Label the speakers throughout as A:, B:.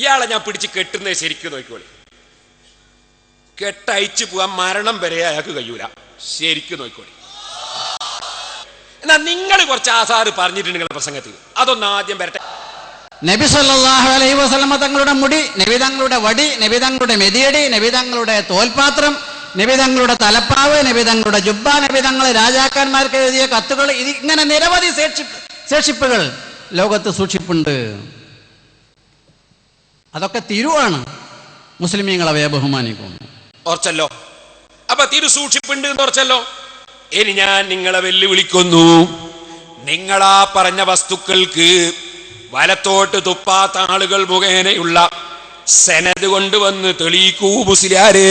A: ഇയാളെ ഞാൻ പിടിച്ച് കെട്ടുന്നത് ശരിക്കും നോക്കിക്കോളി. കെട്ടയച്ചു പോവാൻ മരണം വരെ അയാൾക്ക് കഴിയൂല. ശരിക്കും നോക്കിക്കോളി. എന്നാ നിങ്ങൾ കുറച്ച് ആസാറ് പറഞ്ഞിട്ടുണ്ട് നിങ്ങളുടെ പ്രസംഗത്തിൽ അതൊന്ന് ആദ്യം വരട്ടെ.
B: നബി സല്ലാഹു അലൈഹി വസ്ലമ തങ്ങളുടെ മുടി നബി തങ്ങളുടെ വടി നബി തങ്ങളുടെ മെതിയടി നബി തങ്ങളുടെ തോൽപാത്രം നബി തങ്ങളുടെ തലപ്പാവ് നബി തങ്ങളുടെ ജുബ്ബ നബി തങ്ങളെ രാജാക്കന്മാർക്ക് എഴുതിയ കത്തുകൾ ഇത് ഇങ്ങനെ നിരവധി ശേഷിപ്പ് ശേഷിപ്പുകൾ ലോകത്ത് സൂക്ഷിപ്പുണ്ട്. അതൊക്കെ തിരുവാണ്. മുസ്ലിമീങ്ങൾ അവയെ ബഹുമാനിക്കുന്നു.
A: ഓർച്ചല്ലോ. അപ്പൊ തിരു സൂക്ഷിപ്പുണ്ട് എന്ന് ഓർച്ചല്ലോ. ഇനി ഞാൻ നിങ്ങളെ വെല്ലുവിളിക്കുന്നു. നിങ്ങളാ പറഞ്ഞ വസ്തുക്കൾക്ക് വലത്തോട്ട് തുപ്പാത്ത ആളുകൾ മുഖേനയുള്ള സെനത് കൊണ്ടുവന്ന് തെളിയിക്കൂ മുസ്ലിയാരേ.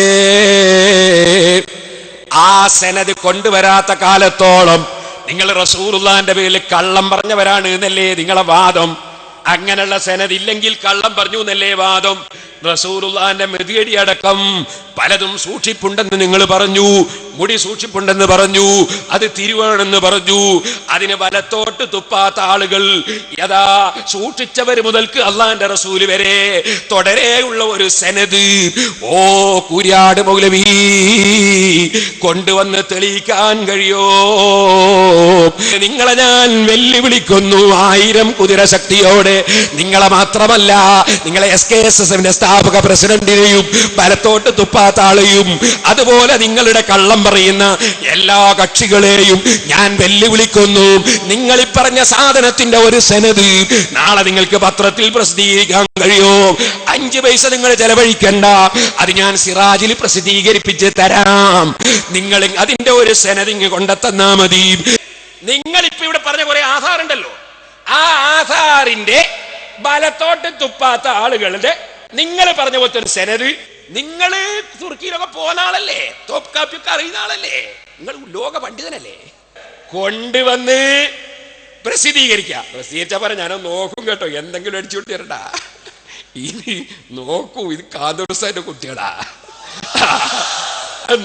A: ആ സെനത് കൊണ്ടുവരാത്ത കാലത്തോളം നിങ്ങൾ റസൂറുല്ലാന്റെ പേരിൽ കള്ളം പറഞ്ഞവരാണ് എന്നല്ലേ നിങ്ങളെ വാദം? അങ്ങനെയുള്ള സെനത് ഇല്ലെങ്കിൽ കള്ളം പറഞ്ഞു എന്നല്ലേ വാദം? റസൂറുല്ലാന്റെ മെതിയടി അടക്കം പലതും സൂക്ഷിപ്പുണ്ടെന്ന് നിങ്ങൾ പറഞ്ഞു മുടി സൂക്ഷിപ്പുണ്ടെന്ന് പറഞ്ഞു അത് തിരുവാണെന്ന് പറഞ്ഞു. അതിന് വലത്തോട്ട് തുപ്പാത്ത ആളുകൾ യഥാ സൂക്ഷിച്ചവർ മുതൽക്ക് അള്ളാന്റെ റസൂൽ വരെ തുടരെയുള്ള ഒരു സെനത് ഓ കുര്യാട് മൗലവി കൊണ്ടുവന്ന് തെളിയിക്കാൻ കഴിയോ? നിങ്ങളെ ഞാൻ വെല്ലുവിളിക്കുന്നു ആയിരം കുതിരശക്തിയോടെ നിങ്ങളെ മാത്രമല്ല നിങ്ങളെ എസ് കെ എസ് എസ് എഫിന്റെ സ്ഥാപക പ്രസിഡന്റിനെയും വലത്തോട്ട് തുപ്പാത്ത ആളെയും അതുപോലെ നിങ്ങളുടെ കള്ളം പറയുന്ന എല്ലാ കക്ഷികളെയും ഞാൻ വെല്ലുവിളിക്കുന്നു. നിങ്ങൾ സാധനത്തിന്റെ ഒരു സെനത് നാളെ നിങ്ങൾക്ക് പത്രത്തിൽ പ്രസിദ്ധീകരിക്കാൻ കഴിയോ? അഞ്ച് പൈസ നിങ്ങൾ ചെലവഴിക്കണ്ട. അത് ഞാൻ സിറാജിൽ പ്രസിദ്ധീകരിപ്പിച്ച് തരാം. നിങ്ങൾ അതിന്റെ ഒരു സെനതിങ് കൊണ്ടെത്തന്നാ മതി. നിങ്ങൾ ഇപ്പൊ ഇവിടെ പറഞ്ഞ കുറെ ആധാറുണ്ടല്ലോ. ആ ആധാറിന്റെ ബലത്തോട്ട് തുപ്പാത്ത ആളുകളുടെ നിങ്ങൾ പറഞ്ഞ പോലത്തെ ഒരു സെനത് നിങ്ങൾ തുർക്കിയിലൊക്കെ പോകുന്ന ആളല്ലേ? തോപ്പ് കാപ്പിയൊക്കെ അറിയുന്ന ആളല്ലേ? നിങ്ങൾ ലോക പണ്ഡിതനല്ലേ? കൊണ്ടുവന്ന് പ്രസിദ്ധീകരിക്കുക പ്രസിദ്ധീകരിച്ച പറ ഞാനൊന്ന് നോക്കും കേട്ടോ. എന്തെങ്കിലും അടിച്ചു കൊടുത്തിരണ്ട ഇനി നോക്കൂ ഇത് കാതോസായിട്ട് കുട്ടികളാ.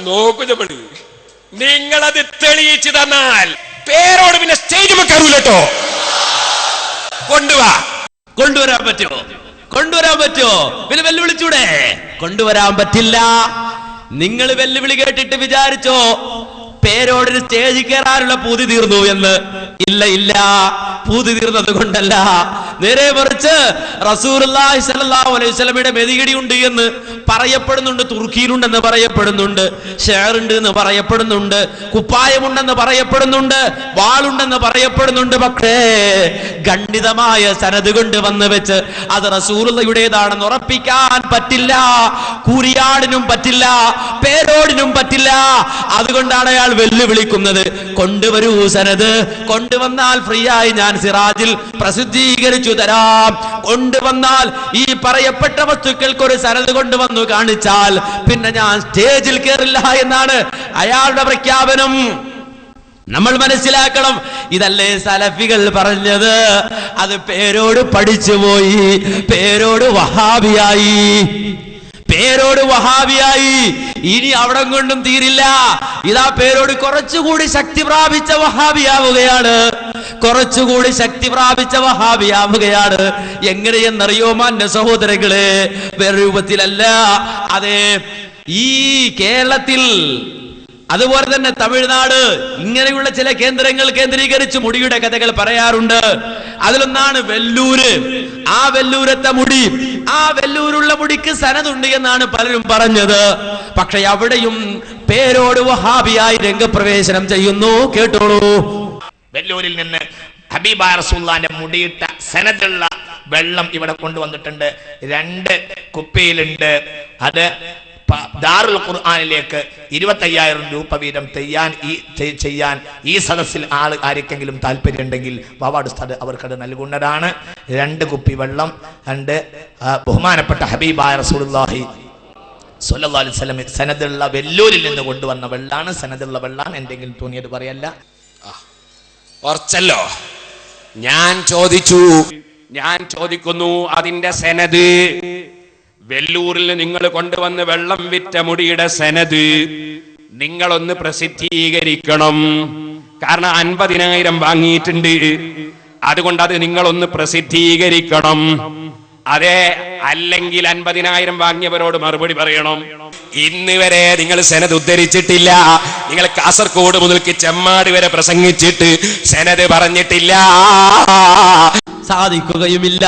A: നോക്കൂ നമ്മൾ നിങ്ങളത് തെളിയിച്ചു തന്നാൽ പേരോട് പിന്നെ സ്റ്റേജ് വെക്കാറൂല കേട്ടോ കൊണ്ടുവാ.
C: കൊണ്ടുവരാൻ പറ്റുമോ? കൊണ്ടുവരാൻ പറ്റുമോ? പിന്നെ വെല്ലുവിളിച്ചൂടെ? കൊണ്ടുവരാൻ പറ്റില്ല. നിങ്ങൾ വെല്ലുവിളി കേട്ടിട്ട് വിചാരിച്ചോ പേരോടിന് സ്റ്റേജ് കയറാനുള്ള പൂതി തീർന്നു എന്ന്? ഇല്ല ഇല്ല. പൂതി തീർന്നത് കൊണ്ടല്ല. നേരെ മറിച്ച് റസൂലുള്ളാഹി സ്വല്ലല്ലാഹു അലൈഹി ഉണ്ട് എന്ന് പറയപ്പെടുന്നുണ്ട് തുർക്കിയിലുണ്ടെന്ന് പറയപ്പെടുന്നുണ്ട് ഷെയർ ഉണ്ട് എന്ന് പറയപ്പെടുന്നുണ്ട് കുപ്പായമുണ്ടെന്ന് പറയപ്പെടുന്നുണ്ട് വാളുണ്ടെന്ന് പറയപ്പെടുന്നുണ്ട്. പക്ഷേ ഖണ്ഡിതമായ സനത് കൊണ്ട് വന്ന് വെച്ച് അത് റസൂലുള്ളയുടേതാണെന്ന് ഉറപ്പിക്കാൻ പറ്റില്ല കൂരിയാടിനും പറ്റില്ല പേരോടിനും പറ്റില്ല. അതുകൊണ്ടാണ് അയാൾ വെല്ലുവിളിക്കുന്നത് കൊണ്ടുവരൂ സനത് കൊണ്ടുവന്നാൽ ഫ്രീ ആയി ഞാൻ സിറാജിൽ പ്രസിദ്ധീകരിച്ചു തരാം. കൊണ്ടുവന്നാൽ ഈ പറയപ്പെട്ട വസ്തുക്കൾക്ക് ഒരു സനത് കൊണ്ടുവന്നു കാണിച്ചാൽ പിന്നെ ഞാൻ സ്റ്റേജിൽ കയറില്ല എന്നാണ് അയാളുടെ പ്രഖ്യാപനം. നമ്മൾ മനസ്സിലാക്കണം ഇതല്ലേ സലഫികൾ പറഞ്ഞത്? അത് പേരോട് പഠിച്ചു പോയി പേരോട് വഹാബിയായി. പേരോട് വഹാബിയായി. ഇനി അവിടെ കൊണ്ടും തീരില്ല. ഇതാ പേരോട് കുറച്ചുകൂടി ശക്തി പ്രാപിച്ച വഹാബിയാവുകയാണ്. കുറച്ചുകൂടി ശക്തി പ്രാപിച്ച വഹാബിയാവുകയാണ്. എങ്ങനെയെന്നറിയോ മാന്യ സഹോദരങ്ങളെ? വേറെ രൂപത്തിലല്ല. അതെ ഈ കേരളത്തിൽ അതുപോലെ തന്നെ തമിഴ്നാട് ഇങ്ങനെയുള്ള ചില കേന്ദ്രങ്ങൾ കേന്ദ്രീകരിച്ച് മുടിയുടെ കഥകൾ പറയാറുണ്ട്. അതിലൊന്നാണ് വെല്ലൂര്. ആ വെല്ലൂരത്തെ മുടി ആ വെല്ലൂരുള്ള മുടിക്ക് സനതുണ്ട് എന്നാണ് പലരും പറഞ്ഞത്. പക്ഷെ അവിടെയും പേരോട് വഹാബിയായി രംഗപ്രവേശനം ചെയ്യുന്നു. കേട്ടോളൂ.
D: വെല്ലൂരിൽ നിന്ന് ഹബീബ റസൂല്ലാന്റെ മുടിയിട്ട സനതുള്ള വെള്ളം ഇവിടെ കൊണ്ടുവന്നിട്ടുണ്ട്. രണ്ട് കുപ്പിയിലുണ്ട്. അത് ദാറുൽ ഖുർആാനിലേക്ക് ഇരുപത്തയ്യായിരം രൂപ വീതം ചെയ്യാൻ ഈ ചെയ്യാൻ ഈ സദസ്സിൽ ആൾ ആർക്കെങ്കിലും താല്പര്യം ഉണ്ടെങ്കിൽ വാവാട് സ്ഥലം അവർക്കത് നൽകുന്നതാണ്. രണ്ട് കുപ്പി വെള്ളം രണ്ട് ബഹുമാനപ്പെട്ട ഹബീബായ റസൂലുള്ളാഹി സല്ലല്ലാഹു അലൈഹി വസല്ലം സനദുള്ള വെല്ലൂരിൽ നിന്ന് കൊണ്ടുവന്ന വെള്ളാണ്. സനദുള്ള വെള്ളാണ്. എന്തെങ്കിലും തോന്നിയത് പറയല്ല.
A: ഓർച്ചല്ലോ ഞാൻ ചോദിച്ചു. ഞാൻ ചോദിക്കുന്നു അതിന്റെ സെനത് വെല്ലൂരിൽ നിങ്ങൾ കൊണ്ടുവന്ന് വെള്ളം വിറ്റ മുടിയുടെ സെനത് നിങ്ങളൊന്ന് പ്രസിദ്ധീകരിക്കണം. കാരണം അൻപതിനായിരം വാങ്ങിയിട്ടുണ്ട്. അതുകൊണ്ട് അത് നിങ്ങളൊന്ന് പ്രസിദ്ധീകരിക്കണം. അതെ അല്ലെങ്കിൽ അൻപതിനായിരം വാങ്ങിയവരോട് മറുപടി പറയണം. ഇന്ന് വരെ നിങ്ങൾ സെനത് ഉദ്ധരിച്ചിട്ടില്ല. നിങ്ങൾ കാസർഗോഡ് മുതൽക്ക് ചെമ്മാട് വരെ പ്രസംഗിച്ചിട്ട് സെനത് പറഞ്ഞിട്ടില്ല.
C: സാധിക്കുകയുമില്ല.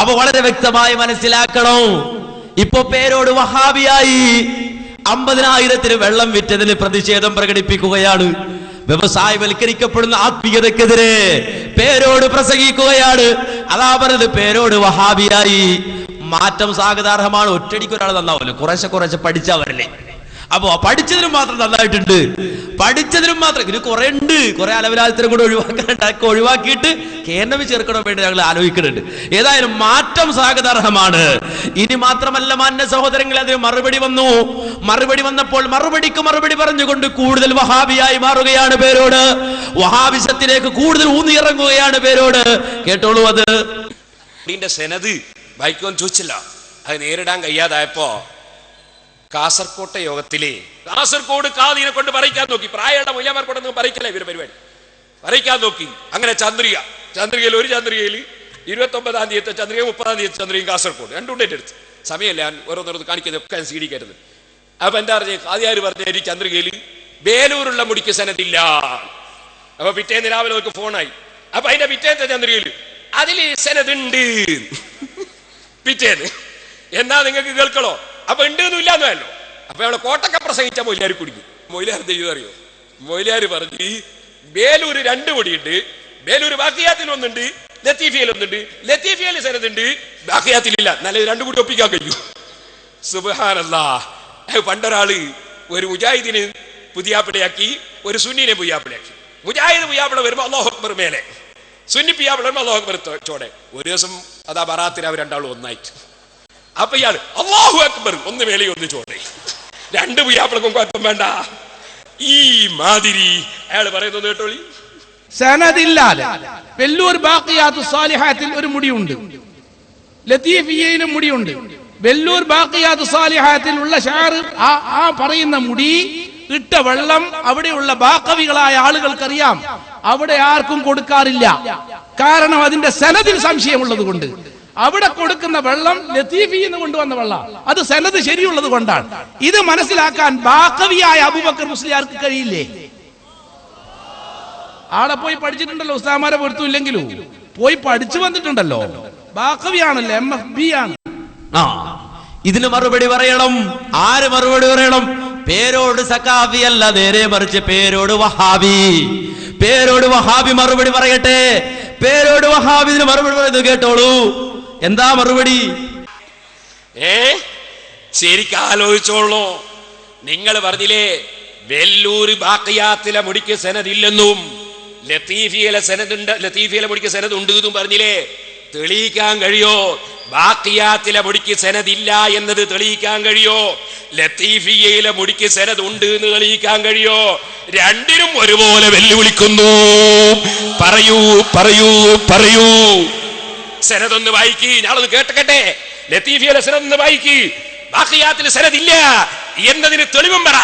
C: അപ്പൊ വളരെ വ്യക്തമായി മനസ്സിലാക്കണം. ഇപ്പൊ പേരോട് വഹാബിയായി. അമ്പതിനായിരത്തിന് വെള്ളം വിറ്റതിന് പ്രതിഷേധം പ്രകടിപ്പിക്കുകയാണ്. വ്യവസായവൽക്കരിക്കപ്പെടുന്ന ആത്മീയതക്കെതിരെ പേരോട് പ്രസംഗിക്കുകയാണ്. അതാ പറഞ്ഞത് പേരോട് വഹാബിയായി. മാറ്റം സ്വാഗതാർഹമാണ് ഒറ്റടിക്ക് ഒരാൾ നന്നാവല്ലോ കുറേശ്ശെ കുറേശ്ശെ പഠിച്ചാ വരല്ലേ അപ്പോ പഠിച്ചതിനും മാത്രം നന്നായിട്ടുണ്ട്. പഠിച്ചതിനും മാത്രം. ഇതിന് കുറെ ഉണ്ട്. കുറെ അലവലാലത്തിനും കൂടെ ഒഴിവാക്കാനുണ്ട്. ഒഴിവാക്കിയിട്ട് കേന്ദ്രം ചേർക്കണം വേണ്ടി ഞങ്ങൾ ആലോചിക്കുന്നുണ്ട്. ഏതായാലും മാറ്റം സ്വാഗതാർഹമാണ്. ഇനി മാത്രമല്ല മാന്യ സഹോദരങ്ങൾ അതിന് മറുപടി വന്നു. മറുപടി വന്നപ്പോൾ മറുപടിക്ക് മറുപടി പറഞ്ഞുകൊണ്ട് കൂടുതൽ വഹാബിയായി മാറുകയാണ് പേരോട്. വഹാബിസത്തിലേക്ക് കൂടുതൽ ഊന്നിയിറങ്ങുകയാണ് പേരോട്. കേട്ടോളൂ അത്.
A: സെനത് ബൈക്കോൻ ചോദിച്ചില്ല. അത് നേരിടാൻ കഴിയാതായപ്പോ കാസർകോട്ടെ യോഗത്തിലെ കാസർകോട് കാതിനെ കൊണ്ട് പറയിക്കാൻ നോക്കി. പ്രായമുള്ള മുയ്യമാർ കൊണ്ടൊന്നും പറയിക്കല ഇവർ പരിപാടി. പറയിക്കാൻ നോക്കി. അങ്ങനെ ചന്ദ്രിക. ചന്ദ്രികയിൽ ഒരു ചന്ദ്രികയിൽ ഇരുപത്തി ഒമ്പതാം തീയതി ചന്ദ്രിക മുപ്പതാം തീയതി ചന്ദ്രികയും കാസർകോട്. രണ്ടും ഡേറ്റ് എടുത്ത് സമയമല്ല. ഞാൻ ഓരോന്നോരോന്ന് കാണിക്കുന്നത് ഒക്കെ സി ഡി കരുത് അപ്പൊ എന്താ പറഞ്ഞ? കാതിയാർ പറഞ്ഞ ഈ ചന്ദ്രികയിൽ വേലൂരുള്ള മുടിക്ക് സനത്തില്ല അപ്പൊ പിറ്റേന്ന് രാവിലെ അവർക്ക് ഫോണായി. അപ്പൊ അതിന്റെ പിറ്റേത്തെ ചന്ദ്രികയിൽ അതിൽ സനതുണ്ട് പിറ്റേന്ന്. എന്നാ നിങ്ങൾക്ക് കേൾക്കണോ? അപ്പൊ ഉണ്ട് ഇല്ലാന്നല്ലോ അപ്പൊ അവിടെ കോട്ടക്ക പ്രസംഗിച്ച മൊയിലാർ കുടിക്കും മൊയിലാർ ദൈവം അറിയോ? മൊയിലാർ പറഞ്ഞു ബേലൂര് രണ്ട് കൊടിയുണ്ട് വേലൂര് ബാക്കിയാത്തിൽ ഒന്നുണ്ട് ലത്തീഫിയൽ ഒന്നുണ്ട് ലത്തീഫിയൽ സനതുണ്ട് ബാക്കിയാത്തിലില്ല നല്ല രണ്ടു കൂടി ഒപ്പിക്കാൻ കഴിയൂ. സുബഹാനല്ലാ. പണ്ടൊരാൾ ഒരു മുജാഹിദിന് പുതിയാപ്പിടയാക്കി ഒരു സുന്നിനെ പുയ്യാപ്പിടയാക്കി മുജാഹിദ് പുയ്യാപ്പിട വരുമ്പോ അള്ളാഹു അക്ബർ മേലെ. സുന്നി പിയാപ്പിട വരുമ്പോ അള്ളാഹു അക്ബർ ചോടെ. ഒരു ദിവസം അതാ ബറാത്തിന് അവർ രണ്ടാളും ഒന്നായിട്ട്. അപ്പൊ ഇയാൾ അള്ളാഹു അക്ബർ. ഒന്ന് മേലെ ഒന്ന് ചോടെ രണ്ട് പുയ്യാപ്പിളക്കും കുഴപ്പം വേണ്ട. ഈ മാതിരി അയാൾ പറയുന്നത് കേട്ടോളി.
E: സനദില്ലാതെ വെല്ലൂർ ബാക്കിയാത്തു സാലിഹാത്തിൽ ഒരു മുടിയുണ്ട്. ലത്തീഫിയയിലും മുടിയുണ്ട്. വെല്ലൂർ ബാക്കിയാത്തു സാലിഹാത്തിൽ ഉള്ള ഷാർ ആ ആ പറയുന്ന മുടി ഇട്ട വെള്ളം അവിടെയുള്ള ബാക്കവികളായ ആളുകൾക്കറിയാം. അവിടെ ആർക്കും കൊടുക്കാറില്ല. കാരണം അതിന്റെ സനദിൽ സംശയമുള്ളത് കൊണ്ട് അവിടെ കൊടുക്കുന്ന വെള്ളം ലത്തീഫിയിൽ നിന്ന് കൊണ്ടുവന്ന വെള്ളം. അത് സനത് ശരിയുള്ളത് കൊണ്ടാണ്. ഇത് മനസ്സിലാക്കാൻ ബാക്കവിയായ അബൂബക്കർ മുസ്ലിയാർക്ക് കഴിയില്ലേ? ആടെ പോയി പഠിച്ചിട്ടുണ്ടല്ലോ ഉസ്താമാരെ പൊരുത്തില്ലെങ്കിലും പോയി പഠിച്ചു വന്നിട്ടുണ്ടല്ലോ. ബാക്കവിയാണല്ലോ എം എഫ് ബി ആണ്.
C: ആ ഇതിന് മറുപടി പറയണം. ആര് മറുപടി പറയണം? പേരോട് സക്കാഫി അല്ല നേരെ മറിച്ച് പേരോട് വഹാബി. പേരോട് വഹാബി മറുപടി പറയട്ടെ. പേരോട് വഹാബി ഇതിന് മറുപടി പറയുന്നത് കേട്ടോളൂ. എന്താ മറുപടി?
A: ഏ? ശരിക്കും ആലോചിച്ചോളൂ. നിങ്ങൾ പറഞ്ഞില്ലേ വെല്ലൂർ ബാക്കിയാത്തിലെ മുടിക്ക് സെനതില്ലെന്നും ലത്തീഫിയിലെ സെനതുണ്ട് ലത്തീഫിയിലെ മുടിക്ക് സെനത് ഉണ്ട് എന്നും പറഞ്ഞില്ലേ തെളിയിക്കാൻ കഴിയോ? ബാക്കിയാത്തിലെ മുടിക്ക് സെനതില്ല എന്നത് തെളിയിക്കാൻ കഴിയോ? ലത്തീഫിയയിലെ മുടിക്ക് സെനത് ഉണ്ട് എന്ന് തെളിയിക്കാൻ കഴിയോ? രണ്ടിനും ഒരുപോലെ വെല്ലുവിളിക്കുന്നു. പറയൂ പറയൂ പറയൂ. സെനതൊന്ന് വായിക്ക് ഞാളൊന്ന് കേട്ടക്കട്ടെ. ലത്തീഫിയുടെ സെനതൊന്ന് വായിക്ക്. ബാക്കിയാത്തിൽ സെനതില്ല. എന്നതിന് തെളിവും പറ.